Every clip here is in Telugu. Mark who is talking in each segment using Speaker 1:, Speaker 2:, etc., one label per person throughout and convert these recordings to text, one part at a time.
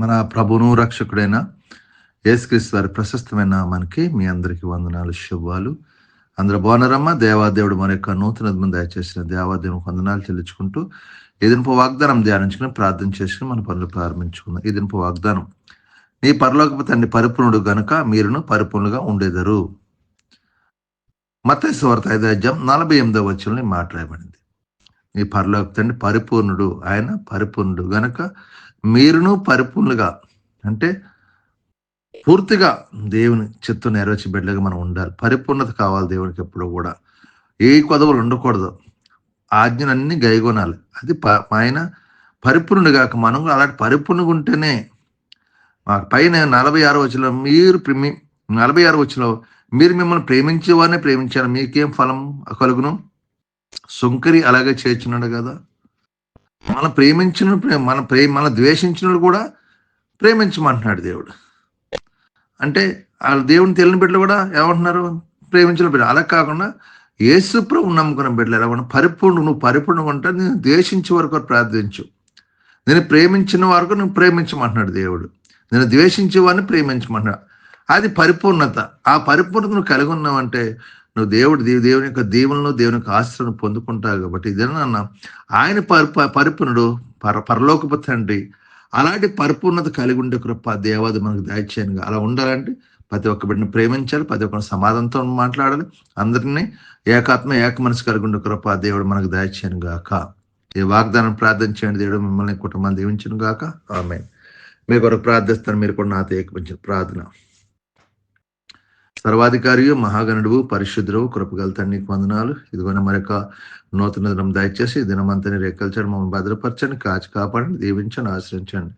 Speaker 1: మన ప్రభును రక్షకుడైన యేసుక్రీస్తు వారి ప్రశస్తమైన మనకి మీ అందరికి వందనాలు శుభాలు. అందరూ బాగున్నారమ్మా? దేవాదేవుడు మన యొక్క నూతన దయచేసిన దేవాదేవుని వందనాలు చెల్లించుకుంటూ ఎదినపు వాగ్దానం ధ్యానించుకుని ప్రార్థన చేసుకుని మన పనులు ప్రారంభించుకుందాం. ఎదినపు వాగ్దానం నీ పరలోకపు తండ్రి పరిపూర్ణుడు గనుక మీరును పరిపూర్ణుగా ఉండేదరు. మత వార్త ఐదాజ్యం నలభై ఎనిమిదో వచ్చిన మాట్లాడబడింది నీ పరలోక తండ్రి పరిపూర్ణుడు ఆయన పరిపూర్ణుడు గనక మీరును పరిపూర్ణులుగా అంటే పూర్తిగా దేవుని చిత్తం నెరవేర్చి బిడ్డలుగా మనం ఉండాలి. పరిపూర్ణత కావాలి దేవునికి ఎప్పుడు కూడా. ఏ కొదవలు ఉండకూడదు. ఆజ్ఞలన్నీ గైగొనాలి. అది ప- ఆయన పరిపూర్ణుడు కాక మనం కూడా అలాంటి పరిపూర్ణగా ఉంటేనే మాకు పైన నలభై ఆరు వచ్చిన మీరు ప్రేమి నలభై ఆరు వచ్చిన మీరు మిమ్మల్ని ప్రేమించే వారిని ప్రేమించాలి. మీకేం ఫలం కలుగును? సుంకరి అలాగే చేర్చున్నాడు కదా. మన ప్రేమించిన మన ప్రే మన ద్వేషించిన కూడా ప్రేమించమంటున్నాడు దేవుడు. అంటే వాళ్ళ దేవుని తెలియని బిడ్డలు కూడా ఏమంటున్నారు? ప్రేమించిన బిడ్డ అలా కాకుండా ఏసుప్రభు నమ్ముకున్న బిడ్డలు ఎలా? ఉన్నా పరిపూర్ణ నువ్వు పరిపూర్ణ ఉంటా నేను ద్వేషించే వరకు ప్రార్థించు. నేను ప్రేమించిన వరకు నువ్వు ప్రేమించమంటున్నాడు దేవుడు. నేను ద్వేషించే వారిని ప్రేమించమంటున్నాడు. అది పరిపూర్ణత. ఆ పరిపూర్ణత నువ్వు కలిగి ఉన్నావంటే నువ్వు దేవుడు దేవు దేవుని యొక్క దీవులను దేవుని యొక్క ఆశ్రయం పొందుకుంటావు కాబట్టి ఇదేనన్నా ఆయన పరి ప- పరిపూర్ణుడు పర పరలోకపు తండ్రి. అలాంటి పరిపూర్ణత కలిగి ఉండే కృప దేవాది మనకు దయచేయను అలా ఉండాలంటే ప్రతి ఒక్క బిడ్డను ప్రేమించాలి ప్రతి ఒక్కరిని సమాధానంతో మాట్లాడాలి. అందరినీ ఏకాత్మ ఏక మనసు కలిగి ఉండే కృప దేవుడు మనకు దయచేయను గాక ఈ వాగ్దానం ప్రార్థన చేయండి. దేవుడు మిమ్మల్ని కుటుంబాన్ని దీవించను గాక ఆమె మీ కొరకు ప్రార్థిస్తాను. మీరు కూడా నాతో ఏకపించిన ప్రార్థన. సర్వాధికారియు మహాగణుడు పరిశుద్ధుడు కృపగల తండ్రికి వందనాలు. ఇదిగోన మరొక నూతన దినం దయచేసి దినమంతని రేకల్చండి మమ్మల్ని భద్రపరచండి కాచి కాపాడండి దీవించండి ఆశ్రయించండి.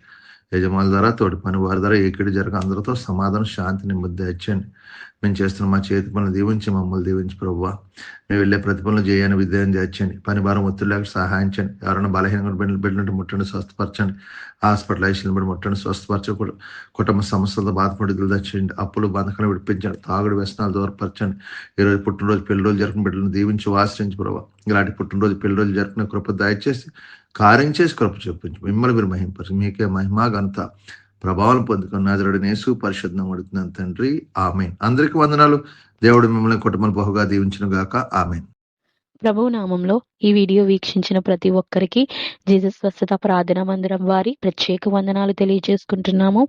Speaker 1: యజమానుల ద్వారా తోటి పని వారి ద్వారా ఏకిడి జరగ అందరితో సమాధానం శాంతి నెమ్మది తెచ్చండి మేము చేస్తున్న మా చేతి పనులు దీవించి మమ్మల్ని దీవించి ప్రభువా. మేము వెళ్ళే ప్రతి పనులు చేయని విద్యను చేర్చండి. పని భారం ఒత్తిడి లేక సహాయించండి. ఎవరైనా బలహీనంగా బిడ్డలు బిడ్డలు ముట్టండి స్వస్థపరచండి. హాస్పిటల్ ఐసీలు బట్టి ముట్టండి స్వస్థపరచకూడదు కుటుంబ సమస్యలతో బాధపడుతులు తెచ్చండి అప్పులు బంధకాలు విడిపించండి. తాగుడు వ్యసనాలు దూరపరచండి. ఈరోజు పుట్టినరోజు పెళ్ళి రోజు జరిగిన బిడ్డలను దీవించి ఆశ్రయించి ప్రభావ. ఇలాంటి పుట్టినరోజు పెళ్ళిరోజు జరుపుకునే కృప దయచేసి కార్యం చేసి కృప చూపించి మిమ్మల్ని మీరు మహింపరిచి మీకే మహిమ గంత ప్రభావం పొందుకున్న నాజరుడు నేసు పరిశుద్ధం అడుగుతున్నాను తండ్రి. ఆమె అందరికి వందనాలు. దేవుడు మిమ్మల్ని కుటుంబాలు బహుగా దీవించిన గాక. ఆమె
Speaker 2: ప్రభు నామంలో ఈ వీడియో వీక్షించిన ప్రతి ఒక్కరికి జీసస్ స్వస్థత ప్రార్థన మందిరం వారి ప్రత్యేక వందనాలు తెలియజేసుకుంటున్నాము.